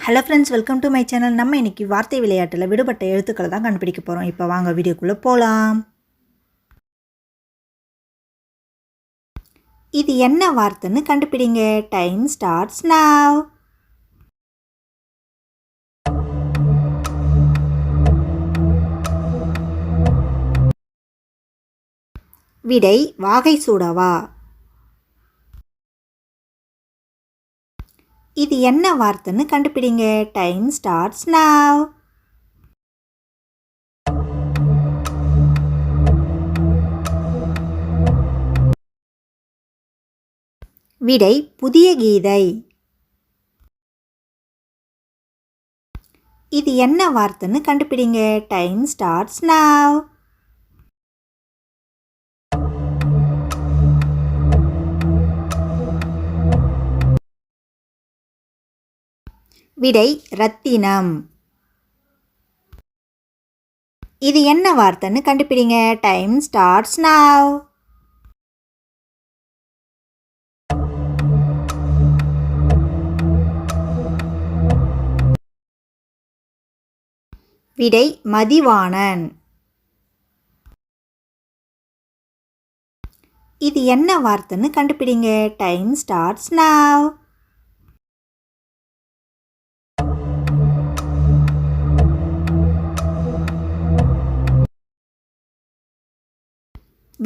Hello friends welcome to my channel நம்ம இன்றைக்கி வார்த்தை விளையாட்டில் விடுபட்ட எழுத்துக்களை தான் கண்டுபிடிக்க போகிறோம் இப்போ வாங்க வீடியோக்குள்ளே போகலாம் இது என்ன வார்த்தைன்னு கண்டுபிடிங்க. டைம் ஸ்டார்ட்ஸ் நாவ் விடை வாகை சூடவா? இது என்ன வார்த்தைன்னு கண்டுபிடிங்க. டைம் ஸ்டார்ட்ஸ் நாவ் விடை புதிய கீதை. இது என்ன வார்த்தைன்னு கண்டுபிடிங்க. டைம் ஸ்டார்ட்ஸ் நாவ் விடை ரத்தினம். இது என்ன வார்த்தைன்னு கண்டுபிடிங்க. டைம் ஸ்டார்ட்ஸ் நாவ் விடை மதிவாணன். இது என்ன வார்த்தைன்னு கண்டுபிடிங்க. டைம் ஸ்டார்ட்ஸ் நாவ்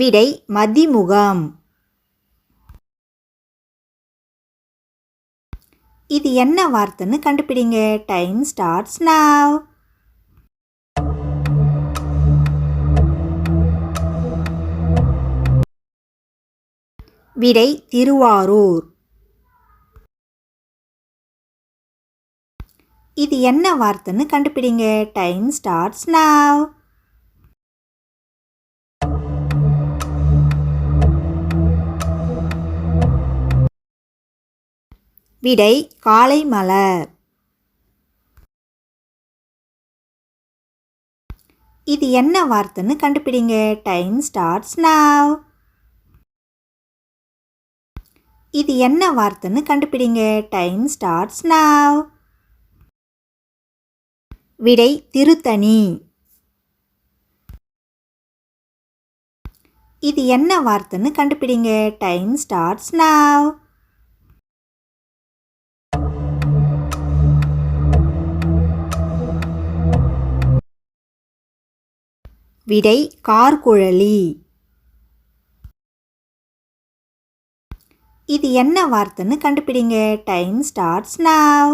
விடை மதிமுகம். இது என்ன வார்த்தைன்னு கண்டுபிடிங்க. டைம் ஸ்டார்ட்ஸ் நாவ் விடை திருவாரூர். இது என்ன வார்த்தைன்னு கண்டுபிடிங்க. டைம் ஸ்டார்ட்ஸ் நாவ் விடை காலை மலர் இது என்ன வார்த்தைன்னு கண்டுபிடிங்க. டைம் ஸ்டார்ட்ஸ் நாவ் இது என்ன வார்த்தைன்னு கண்டுபிடிங்க. டைம் ஸ்டார்ட்ஸ் நாவ் விடை திருத்தணி. இது என்ன வார்த்தைன்னு கண்டுபிடிங்க. டைம் ஸ்டார்ட்ஸ் நாவ் விடை கார்குழலி. இது என்ன வார்த்தைன்னு கண்டுபிடிங்க. டைம் ஸ்டார்ட்ஸ் நாவ்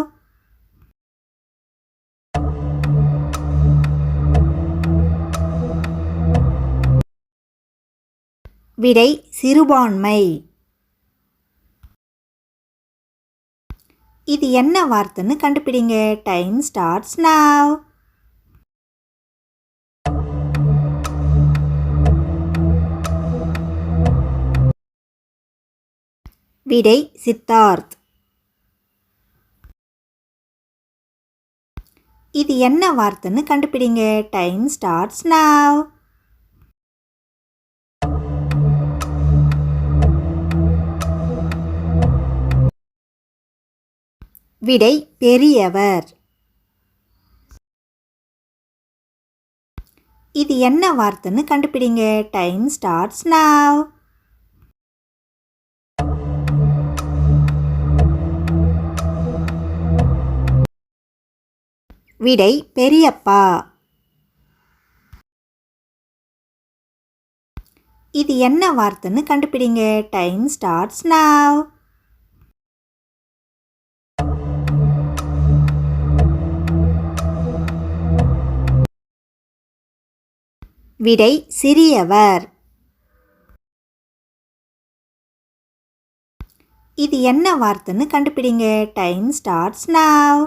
விடை சிறுபான்மை. இது என்ன வார்த்தைன்னு கண்டுபிடிங்க. டைம் ஸ்டார்ட்ஸ் நாவ் விடை சித்தார்த். இது என்ன வார்த்தைன்னு கண்டுபிடிங்க. டைம் ஸ்டார்ட்ஸ் நாவ் விடை பெரியவர். இது என்ன வார்த்தைன்னு கண்டுபிடிங்க. டைம் ஸ்டார்ட்ஸ் நாவ் விடை பெரியப்பா. இது என்ன வார்த்தைன்னு கண்டுபிடிங்க. டைம் ஸ்டார்ட்ஸ் நாவ் விடை சிறியவர். இது என்ன வார்த்தைன்னு கண்டுபிடிங்க. டைம் ஸ்டார்ட்ஸ் நாவ்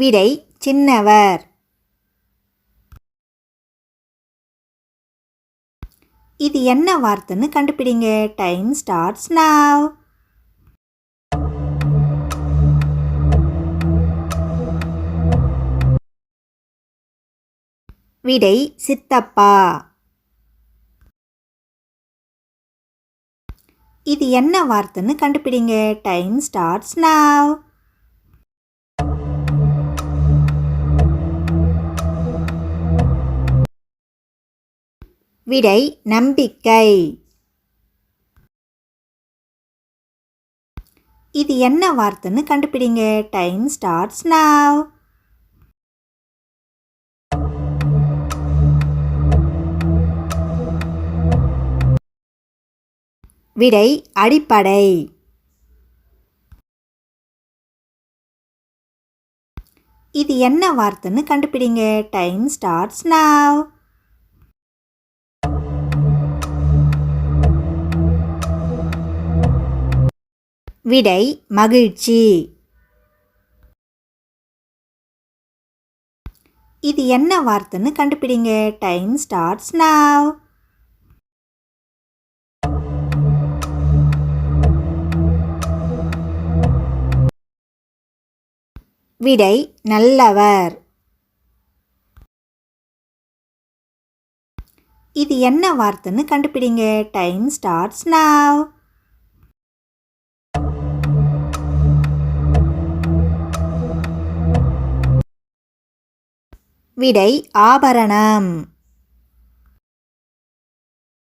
விடை சின்னவர். இது என்ன வார்த்தைன்னு கண்டுபிடிங்க. டைம் ஸ்டார்ட்ஸ் நாவ் விடை சித்தப்பா. இது என்ன வார்த்தைன்னு கண்டுபிடிங்க. டைம் ஸ்டார்ட்ஸ் நாவ் விடை நம்பிக்கை. இது என்ன வார்த்தைன்னு கண்டுபிடிங்க. டைம் ஸ்டார்ட்ஸ் நாவ் விடை அடிப்படை. இது என்ன வார்த்தைன்னு கண்டுபிடிங்க. டைம் ஸ்டார்ட்ஸ் நாவ் விடை மகிழ்ச்சி. இது என்ன வார்த்தைன்னு கண்டுபிடிங்க. டைம் ஸ்டார்ட்ஸ் நாவ் விடை நல்லவர். இது என்ன வார்த்தைன்னு கண்டுபிடிங்க. டைம் ஸ்டார்ட்ஸ் நாவ் விடை ஆபரணம்.